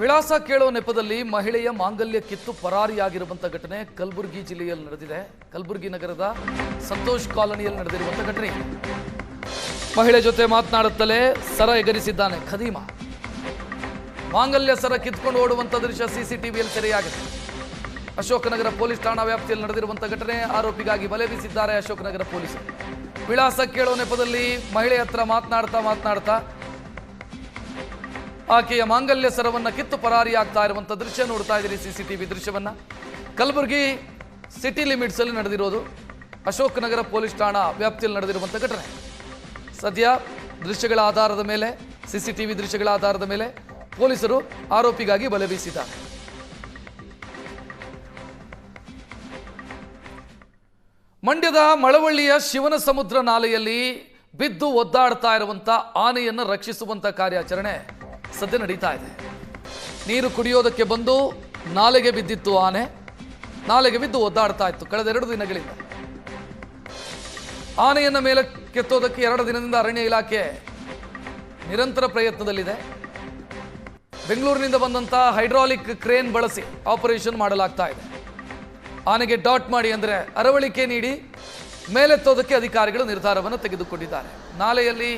ವಿಳಾಸ ಕೇಳೋ ನೆಪದಲ್ಲಿ ಮಹಿಳೆಯ ಮಾಂಗಲ್ಯ ಕಿತ್ತು ಪರಾರಿಯಾಗಿರುವಂಥ ಘಟನೆ ಕಲಬುರಗಿ ಜಿಲ್ಲೆಯಲ್ಲಿ ನಡೆದಿದೆ. ಕಲಬುರಗಿ ನಗರದ ಸಂತೋಷ್ ಕಾಲೋನಿಯಲ್ಲಿ ನಡೆದಿರುವಂಥ ಘಟನೆ. ಮಹಿಳೆ ಜೊತೆ ಮಾತನಾಡುತ್ತಲೇ ಸರ ಎಗರಿಸಿದ್ದಾನೆ ಖದೀಮ. ಮಾಂಗಲ್ಯ ಸರ ಕಿತ್ಕೊಂಡು ಓಡುವಂಥ ದೃಶ್ಯ ಸಿಸಿಟಿವಿಯಲ್ಲಿ ಸೆರೆಯಾಗಿದೆ. ಅಶೋಕನಗರ ಪೊಲೀಸ್ ಠಾಣಾ ವ್ಯಾಪ್ತಿಯಲ್ಲಿ ನಡೆದಿರುವಂಥ ಘಟನೆ ಆರೋಪಿಗಾಗಿ ಬಲೆ ಬೀಸಿದ್ದಾರೆ ಅಶೋಕನಗರ ಪೊಲೀಸರು. ವಿಳಾಸ ಕೇಳೋ ನೆಪದಲ್ಲಿ ಮಹಿಳೆ ಹತ್ರ ಮಾತನಾಡ್ತಾ ಮಾತನಾಡ್ತಾ ಆಕೆಯ ಮಾಂಗಲ್ಯ ಸರವನ್ನು ಕಿತ್ತು ಪರಾರಿಯಾಗ್ತಾ ಇರುವಂಥ ದೃಶ್ಯ ನೋಡ್ತಾ ಇದ್ದೀರಿ ಸಿ ಸಿ ಟಿ ವಿ ದೃಶ್ಯವನ್ನು. ಕಲಬುರಗಿ ಸಿಟಿ ಲಿಮಿಟ್ಸಲ್ಲಿ ನಡೆದಿರೋದು. ಅಶೋಕ್ ನಗರ ಪೊಲೀಸ್ ಠಾಣಾ ವ್ಯಾಪ್ತಿಯಲ್ಲಿ ನಡೆದಿರುವಂಥ ಘಟನೆ. ಸದ್ಯ ದೃಶ್ಯಗಳ ಆಧಾರದ ಮೇಲೆ ಸಿ ಸಿ ಟಿ ವಿ ದೃಶ್ಯಗಳ ಆಧಾರದ ಮೇಲೆ ಪೊಲೀಸರು ಆರೋಪಿಗಾಗಿ ಬಲೆ ಬೀಸಿದ್ದಾರೆ. ಮಂಡ್ಯದ ಮಳವಳ್ಳಿಯ ಶಿವನ ಸಮುದ್ರ ನಾಲೆಯಲ್ಲಿ ಬಿದ್ದು ಒದ್ದಾಡ್ತಾ ಇರುವಂಥ ಆನೆಯನ್ನು ರಕ್ಷಿಸುವಂಥ ಕಾರ್ಯಾಚರಣೆ. ಸದ್ಯ ನಡೀತಾ ಇದೆ. ನೀರು ಕುಡಿಯೋದಕ್ಕೆ ಬಂದು ನಾಲೆಗೆ ಬಿದ್ದಿತ್ತು ಆನೆ. ನಾಲೆಗೆ ಬಿದ್ದು ಒದ್ದಾಡ್ತಾ ಇತ್ತು ಕಳೆದ ಎರಡು ದಿನಗಳಿಂದ. ಆನೆಯನ್ನು ಮೇಲೆ ಕೆತ್ತೋದಕ್ಕೆ ಎರಡು ದಿನದಿಂದ ಅರಣ್ಯ ಇಲಾಖೆ ನಿರಂತರ ಪ್ರಯತ್ನದಲ್ಲಿದೆ. ಬೆಂಗಳೂರಿನಿಂದ ಬಂದಂತಹ ಹೈಡ್ರಾಲಿಕ್ ಕ್ರೇನ್ ಬಳಸಿ ಆಪರೇಷನ್ ಮಾಡಲಾಗ್ತಾ ಇದೆ. ಆನೆಗೆ ಡಾಟ್ ಮಾಡಿ ಅಂದರೆ ಅರವಳಿಕೆ ನೀಡಿ ಮೇಲೆತ್ತೋದಕ್ಕೆ ಅಧಿಕಾರಿಗಳು ನಿರ್ಧಾರವನ್ನು ತೆಗೆದುಕೊಂಡಿದ್ದಾರೆ. ನಾಲೆಯಲ್ಲಿ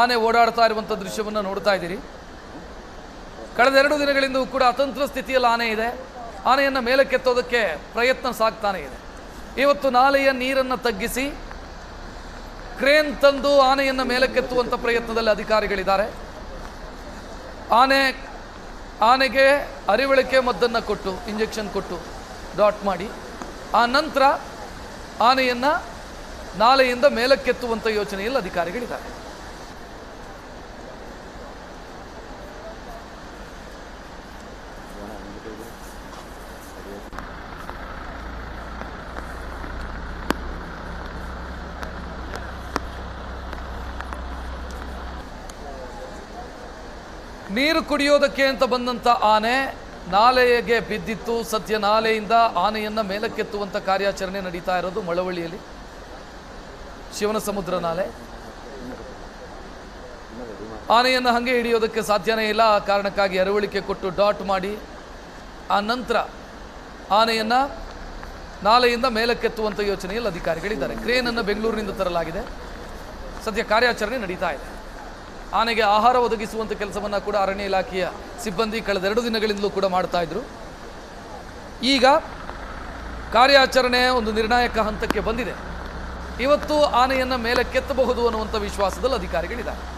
ಆನೆ ಓಡಾಡ್ತಾ ಇರುವಂಥ ದೃಶ್ಯವನ್ನು ನೋಡ್ತಾ ಇದ್ದೀರಿ. ಕಳೆದ ಎರಡು ದಿನಗಳಿಂದ ಕೂಡ ಅತಂತ್ರ ಸ್ಥಿತಿಯಲ್ಲಿ ಆನೆ ಇದೆ. ಆನೆಯನ್ನು ಮೇಲಕ್ಕೆತ್ತೋದಕ್ಕೆ ಪ್ರಯತ್ನ ಸಾಕ್ತಾನೆ ಇದೆ. ಇವತ್ತು ನಾಲೆಯ ನೀರನ್ನು ತಗ್ಗಿಸಿ ಕ್ರೇನ್ ತಂದು ಆನೆಯನ್ನು ಮೇಲಕ್ಕೆತ್ತುವಂಥ ಪ್ರಯತ್ನದಲ್ಲಿ ಅಧಿಕಾರಿಗಳಿದ್ದಾರೆ. ಆನೆ, ಆನೆಗೆ ಅರಿವಳಿಕೆ ಮದ್ದನ್ನು ಕೊಟ್ಟು, ಇಂಜೆಕ್ಷನ್ ಕೊಟ್ಟು ಡಾಟ್ ಮಾಡಿ, ಆ ನಂತರ ಆನೆಯನ್ನು ನಾಲೆಯಿಂದ ಮೇಲಕ್ಕೆತ್ತುವಂಥ ಯೋಚನೆಯಲ್ಲಿ ಅಧಿಕಾರಿಗಳಿದ್ದಾರೆ. ನೀರು ಕುಡಿಯೋದಕ್ಕೆ ಅಂತ ಬಂದಂಥ ಆನೆ ನಾಲೆಗೆ ಬಿದ್ದಿತ್ತು. ಸದ್ಯ ನಾಲೆಯಿಂದ ಆನೆಯನ್ನು ಮೇಲಕ್ಕೆತ್ತುವಂಥ ಕಾರ್ಯಾಚರಣೆ ನಡೀತಾ ಇರೋದು ಮಳವಳ್ಳಿಯಲ್ಲಿ. ಶಿವನ ಸಮುದ್ರ ನಾಲೆ. ಆನೆಯನ್ನು ಹಾಗೆ ಹಿಡಿಯೋದಕ್ಕೆ ಸಾಧ್ಯನೇ ಇಲ್ಲ. ಆ ಕಾರಣಕ್ಕಾಗಿ ಅರವಳಿಕೆ ಕೊಟ್ಟು ಡಾಟ್ ಮಾಡಿ. ಆ ನಂತರ ಆನೆಯನ್ನು ನಾಲೆಯಿಂದ ಮೇಲಕ್ಕೆತ್ತುವಂಥ ಯೋಚನೆಯಲ್ಲಿ ಅಧಿಕಾರಿಗಳಿದ್ದಾರೆ. ಕ್ರೇನನ್ನು ಬೆಂಗಳೂರಿನಿಂದ ತರಲಾಗಿದೆ. ಸದ್ಯ ಕಾರ್ಯಾಚರಣೆ ನಡೀತಾ ಇದೆ. ಆನೆಗೆ ಆಹಾರ ಒದಗಿಸುವಂಥ ಕೆಲಸವನ್ನು ಕೂಡ ಅರಣ್ಯ ಇಲಾಖೆಯ ಸಿಬ್ಬಂದಿ ಕಳೆದ ಎರಡು ದಿನಗಳಿಂದಲೂ ಕೂಡ ಮಾಡ್ತಾ ಇದ್ರು. ಈಗ ಕಾರ್ಯಾಚರಣೆ ಒಂದು ನಿರ್ಣಾಯಕ ಹಂತಕ್ಕೆ ಬಂದಿದೆ. ಇವತ್ತು ಆನೆಯನ್ನು ಮೇಲೆ ಕೆತ್ತಬಹುದು ಅನ್ನುವಂಥ ವಿಶ್ವಾಸದಲ್ಲಿ ಅಧಿಕಾರಿಗಳಿದ್ದಾರೆ.